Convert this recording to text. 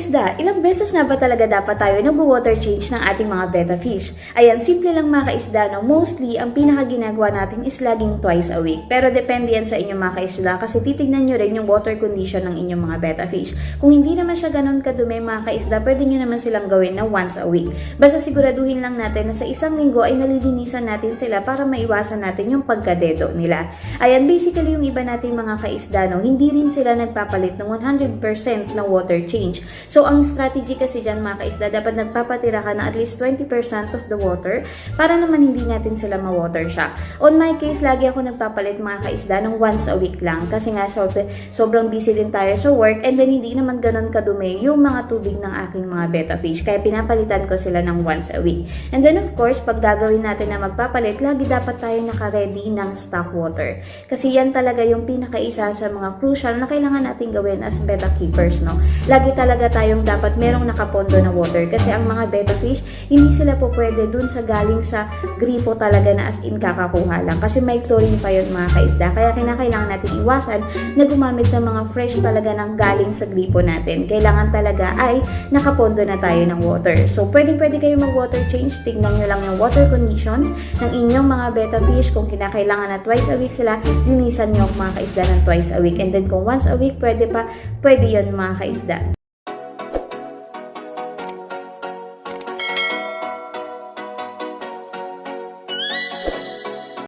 kaisda, ilang beses nga ba talaga dapat tayo nag-water change ng ating mga betta fish? Ayan, simple lang mga kaisda, no? mostly ang pinaka-ginagawa natin is laging twice a week. Pero depende yan sa inyong mga kaisda kasi titignan nyo rin yung water condition ng inyong mga betta fish. Kung hindi naman siya ganun kadumi mga kaisda, pwede nyo naman silang gawin na once a week. Basta siguraduhin lang natin na sa isang linggo ay nalilinisan natin sila para maiwasan natin yung pagkadedo nila. Ayan, basically yung iba nating mga kaisda, no? hindi rin sila nagpapalit ng 100% na water change. So, ang strategy kasi dyan mga kaisda, dapat nagpapatira ka ng at least 20% of the water para naman hindi natin sila ma-water shock. On my case, lagi ako nagpapalit mga kaisda ng once a week lang kasi nga sob- sobrang busy din tayo sa work and then hindi naman ganun kadumi yung mga tubig ng aking mga betta fish. Kaya pinapalitan ko sila ng once a week. And then of course, pag gagawin natin na magpapalit, lagi dapat tayo naka-ready ng stock water. Kasi yan talaga yung pinakaisa sa mga crucial na kailangan natin gawin as betta keepers, no? Lagi talaga tayong dapat merong nakapondo na water kasi ang mga betta fish, hindi sila po pwede dun sa galing sa gripo talaga na as in kakakuha lang kasi may chlorine pa yun mga kaisda. Kaya kinakailangan natin iwasan na gumamit ng mga fresh talaga ng galing sa gripo natin. Kailangan talaga ay nakapondo na tayo ng water. So, pwedeng pwede kayo mag-water change. Tignan nyo lang yung water conditions ng inyong mga betta fish. Kung kinakailangan na twice a week sila, linisan nyo mga kaisda ng twice a week. And then kung once a week, pwede pa, pwede yun mga kaisda.